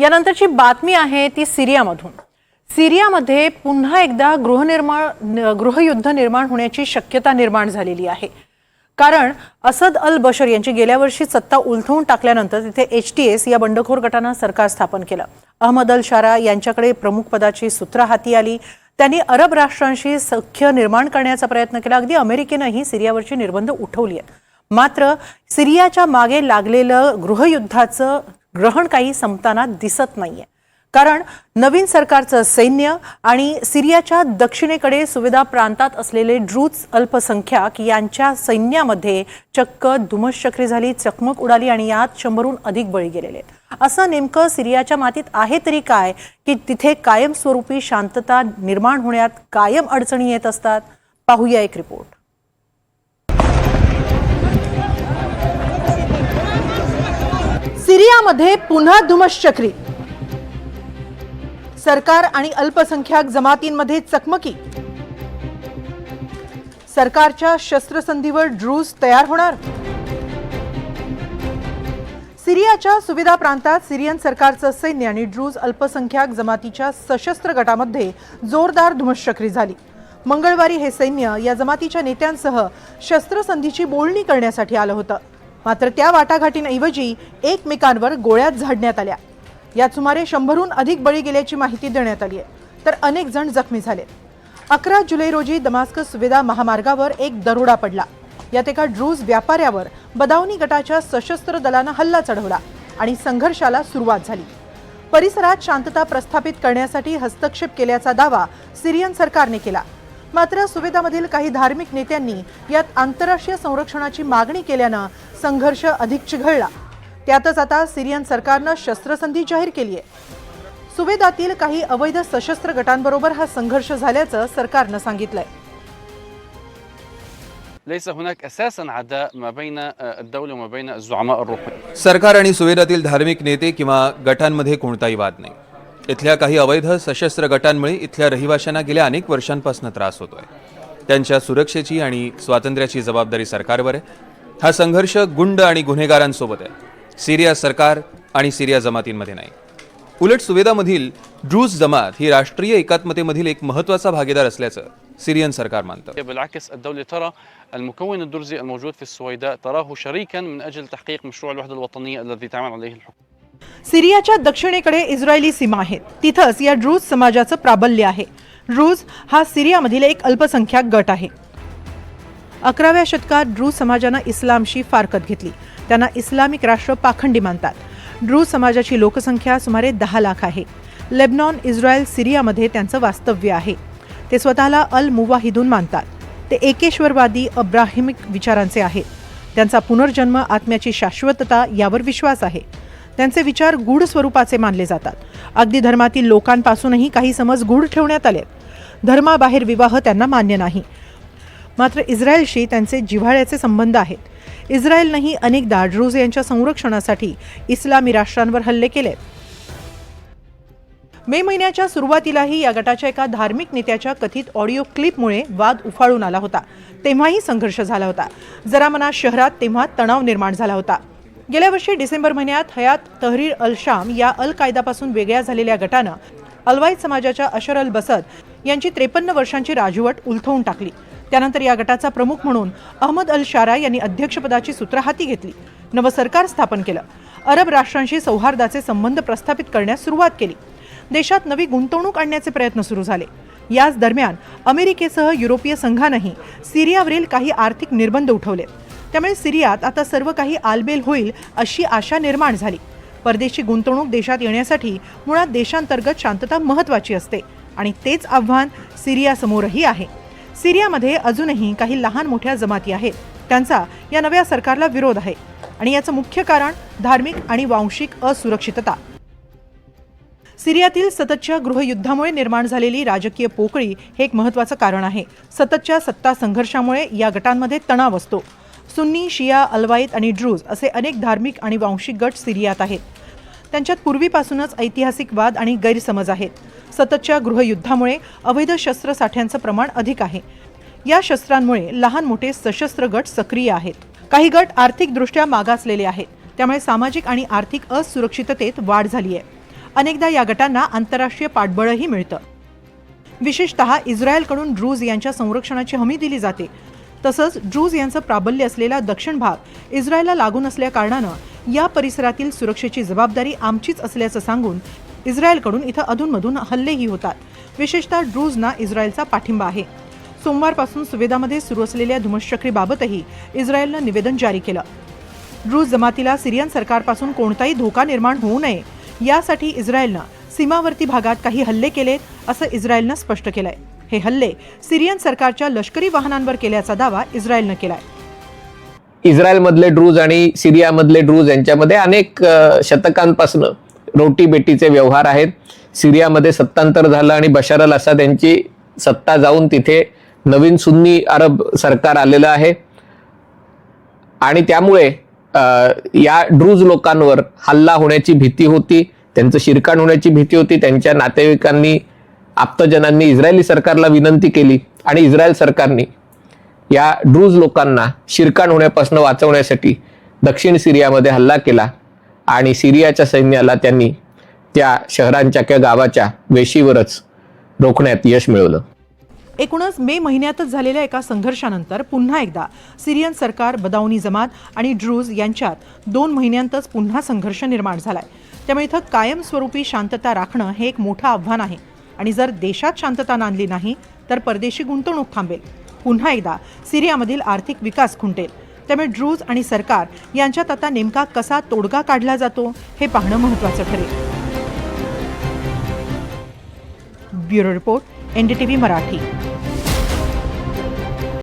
यानंतरची बातमी आहे ती सिरियामधून. सिरियामध्ये पुन्हा एकदा गृहनिर्माण गृहयुद्ध निर्माण होण्याची शक्यता निर्माण झालेली आहे. कारण असद अल बशर यांची गेल्या वर्षी सत्ता उलथवून टाकल्यानंतर तिथे एच टी एस या बंडखोर गटानं सरकार स्थापन केलं. अहमद अल शारा यांच्याकडे प्रमुख पदाची सूत्र हाती आली. त्यांनी अरब राष्ट्रांशी सख्य निर्माण करण्याचा प्रयत्न केला. अगदी अमेरिकेनंही सिरियावरची निर्बंध उठवली आहेत. मात्र सिरियाच्या मागे लागलेलं गृहयुद्धाचं ग्रहण काही संपताना दिसत नाहीये. कारण नवीन सरकारचं सैन्य आणि सिरियाच्या दक्षिणेकडे सुविधा प्रांतात असलेले ड्रूज अल्पसंख्याक यांच्या सैन्यामध्ये चक्क धुमश्चक्री झाली चकमक उडाली आणि यात शंभरहून अधिक बळी गेलेले आहेत. असं नेमकं सिरियाच्या मातीत आहे तरी काय? की तिथे कायमस्वरूपी शांतता निर्माण होण्यात कायम अडचणी येत असतात? पाहूया एक रिपोर्ट सिरियामध्ये पुन्हा धुमश्चक्री. सरकार आणि अल्पसंख्याक जमातींमध्ये चकमकी. सरकारच्या शस्त्रसंधीवर ड्रूज तयार होणार. सिरियाच्या सुविधा प्रांतात सिरियन सरकारचं सैन्य आणि ड्रूज अल्पसंख्याक जमातीच्या सशस्त्र गटामध्ये जोरदार धुमश्चक्री झाली. मंगळवारी हे सैन्य या जमातीच्या नेत्यांसह शस्त्रसंधीची बोलणी करण्यासाठी आलं होतं. मात्र त्या वाटाघाटींऐवजी एकमेकांवर गोळ्यात झाडण्यात आल्या. यात सुमारे शंभरहून अधिक बळी गेल्याची माहिती देण्यात आली आहे. तर अनेक जण जखमी झाले. अकरा जुलै रोजी दमास्कस सुविधा महामार्गावर एक दरोडा पडला. यात एका ड्रूज व्यापाऱ्यावर बदावनी गटाच्या सशस्त्र दलानं हल्ला चढवला आणि संघर्षाला सुरुवात झाली. परिसरात शांतता प्रस्थापित करण्यासाठी हस्तक्षेप केल्याचा दावा सिरियन सरकारने केला. मात्र सुवेदामधील काही धार्मिक नेत्यांनी यात आंतरराष्ट्रीय संरक्षणाची मागणी केल्यानं संघर्ष अधिक चिघळला. त्यातच आता सिरियन सरकारनं शस्त्रसंधी जाहीर केली आहे. सुवेदातील काही अवैध सशस्त्र गटांबरोबर हा संघर्ष झाल्याचं सरकारनं सांगितलंय. सरकार आणि सुवेदातील धार्मिक नेते किंवा गटांमध्ये कोणताही वाद नाही. इथल्या काही अवैध सशस्त्र गटांमुळे इथल्या रहिवाशांना गेल्या अनेक वर्षांपासून त्रास होतोय. त्यांच्या सुरक्षेची आणि स्वातंत्र्याची जबाबदारी सरकारवर आहे. हा संघर्ष गुंड आणि गुन्हेगारांसोबत आहे सिरिया सरकार आणि सिरिया जमातींमध्ये नाही उलट सुवेदामधील ड्रूज जमात ही राष्ट्रीय एकात्मतेमधील एक महत्त्वाचा भागीदार असल्याचं सिरियन सरकार मानतं بالعكس الدوله ترى المكون الدرزي الموجود في السويداء تراه شريكا من اجل تحقيق مشروع الوحده الوطنيه الذي تعمل عليه الحكومه सिरियाच्या दक्षिणेकडे इस्रायली सीमा आहेत तिथंच या ड्रूज समाजाचं प्राबल्य आहे ड्रूज हा सिरियामधील एक अल्पसंख्याक गट आहे अकराव्या शतकात ड्रू समाजानं इस्लामशी फारकत घेतली. त्यांना इस्लामिक राष्ट्र पाखंडी मानतात. ड्रू समाजाची लोकसंख्या सुमारे दहा लाख आहे. लेबनॉन इस्रायल सिरियामध्ये त्यांचं वास्तव्य आहे. ते स्वतःला अल मुवाहिदून मानतात. ते एकेश्वरवादी अब्राहिमिक विचारांचे आहेत. त्यांचा पुनर्जन्म आत्म्याची शाश्वतता यावर विश्वास आहे. त्यांचे विचार गूढ स्वरूपाचे मानले जातात. अगदी धर्मातील लोकांपासूनही काही समज गूढ ठेवण्यात आले धर्माबाहेर विवाह त्यांना मान्य नाही. मात्र इस्रायलशी त्यांचे जिव्हाळ्याचे संबंध आहेत. इस्रायलनंही अनेकदा ड्रूज यांच्या संरक्षणासाठी इस्लामी राष्ट्रांवर हल्ले केले. मे महिन्याच्या सुरुवातीलाही या गटाच्या एका धार्मिक नेत्याच्या कथित ऑडिओ क्लिपमुळे वाद उफाळून आला होता. तेव्हाही संघर्ष झाला होता. जरामना शहरात तेव्हा तणाव निर्माण झाला होता. गेल्या वर्षी डिसेंबर महिन्यात हयात तहरीर अल शाम या अल कायदापासून वेगळ्या झालेल्या गटानं अलवाईद समाजाच्या अशर अल बसद यांची त्रेपन्न वर्षांची राजवट उलथवून टाकली. त्यानंतर या गटाचा प्रमुख म्हणून अहमद अल शारा यांनी अध्यक्षपदाची सूत्र हाती घेतली. नवं सरकार स्थापन केलं. अरब राष्ट्रांशी सौहार्दाचे संबंध प्रस्थापित करण्यास सुरुवात केली. देशात नवी गुंतवणूक आणण्याचे प्रयत्न सुरू झाले. याच दरम्यान अमेरिकेसह युरोपीय संघानंही सिरियावरील काही आर्थिक निर्बंध उठवले. त्यामुळे सिरियात आता सर्व काही आलबेल होईल अशी आशा निर्माण झाली. परदेशी गुंतवणूक देशात येण्यासाठी मुळात देशांतर्गत शांतता महत्त्वाची असते. आणि तेच आव्हान सिरियासमोरही आहे. सिरियामध्ये अजूनही काही लहान मोठ्या जमाती आहेत. त्यांचा या नव्या सरकारला विरोध आहे. आणि याचं मुख्य कारण धार्मिक आणि वांशिक असुरक्षितता. सिरियातील सततच्या गृहयुद्धामुळे निर्माण झालेली राजकीय पोकळी हे एक महत्त्वाचं कारण आहे. सततच्या सत्ता संघर्षामुळे या गटांमध्ये तणाव असतो. सुन्नी शिया अलवाईत आणि ड्रूज असे अनेक धार्मिक आणि वांशिक गट सिरियात आहेत. त्यांच्यात पूर्वीपासूनच ऐतिहासिक वाद आणि गैरसमज आहेत. सततच्या गृहयुद्धामुळे अवैध शस्त्रसाठ्यांचं प्रमाण अधिक आहे. या शस्त्रांमुळे लहान मोठे सशस्त्र गट सक्रिय आहेत. काही गट आर्थिकदृष्ट्या मागासलेले आहेत. त्यामुळे सामाजिक आणि आर्थिक असुरक्षिततेत वाढ झाली आहे. अनेकदा या गटांना आंतरराष्ट्रीय पाठबळही मिळतं. विशेषतः इस्रायलकडून ड्रूज यांच्या संरक्षणाची हमी दिली जाते. तसंच ड्रूज यांचं प्राबल्य असलेला दक्षिण भाग इस्रायलला लागून असल्या कारणानं या परिसरातील सुरक्षेची जबाबदारी आमचीच असल्याचं सांगून इस्रायलकडून इथं अधूनमधून हल्लेही होतात. विशेषतः ड्रूजना इस्रायलचा पाठिंबा आहे. सोमवारपासून सुवेदामध्ये सुरू असलेल्या धुमश्चक्रीबाबतही इस्रायलनं निवेदन जारी केलं. ड्रूज जमातीला सिरियन सरकारपासून कोणताही धोका निर्माण होऊ नये यासाठी इस्रायलनं सीमावर्ती भागात काही हल्ले केलेत असं इस्रायलनं स्पष्ट केलंय. हे हल्ले सिरियन सरकारच्या लष्करी वाहनांवर केल्याचा दावा इस्रायलनं केलाय. इस्रायलमधले ड्रूज आणि सिरियामधले ड्रूज यांच्यामध्ये अनेक शतकांपासून रोटी बेटीचे व्यवहार आहेत. सिरियामध्ये सत्तांतर झालं आणि बशार अल असाद यांची सत्ता जाऊन तिथे नवीन सुन्नी अरब सरकार आलेलं आहे. आणि त्यामुळे या ड्रूज लोकांवर हल्ला होण्याची भीती होती. त्यांचं शिरकाण होण्याची भीती होती. त्यांच्या नातेवाईकांनी आप्तजनांनी इस्रायली सरकारला विनंती केली आणि इस्रायल सरकारने या ड्रूज लोकांना शिरकाण होण्यापासून वाचवण्यासाठी दक्षिण सिरियामध्ये हल्ला केला आणि सिरियाच्या सैन्याला त्यांनी त्या शहरांच्या किंवा गावाच्या वेशीवरच रोखण्यात यश मिळवलं. एकूणच मे महिन्यातच झालेल्या एका संघर्षानंतर पुन्हा एकदा सिरियन सरकार बदावनी जमात आणि ड्रूज यांच्यात दोन महिन्यांतच पुन्हा संघर्ष निर्माण झालाय. त्यामुळे इथं कायमस्वरूपी शांतता राखणं हे एक मोठं आव्हान आहे. आणि जर देशात शांतता नांदली नाही तर परदेशी गुंतवणूक थांबेल. पुन्हा एकदा सिरियामधील आर्थिक विकास खुंटेल. त्यामुळे ड्रूज आणि सरकार यांच्यात आता नेमका कसा तोडगा काढला जातो हे पाहणं महत्त्वाचं ठरेल. Bureau report NDTV Marathi.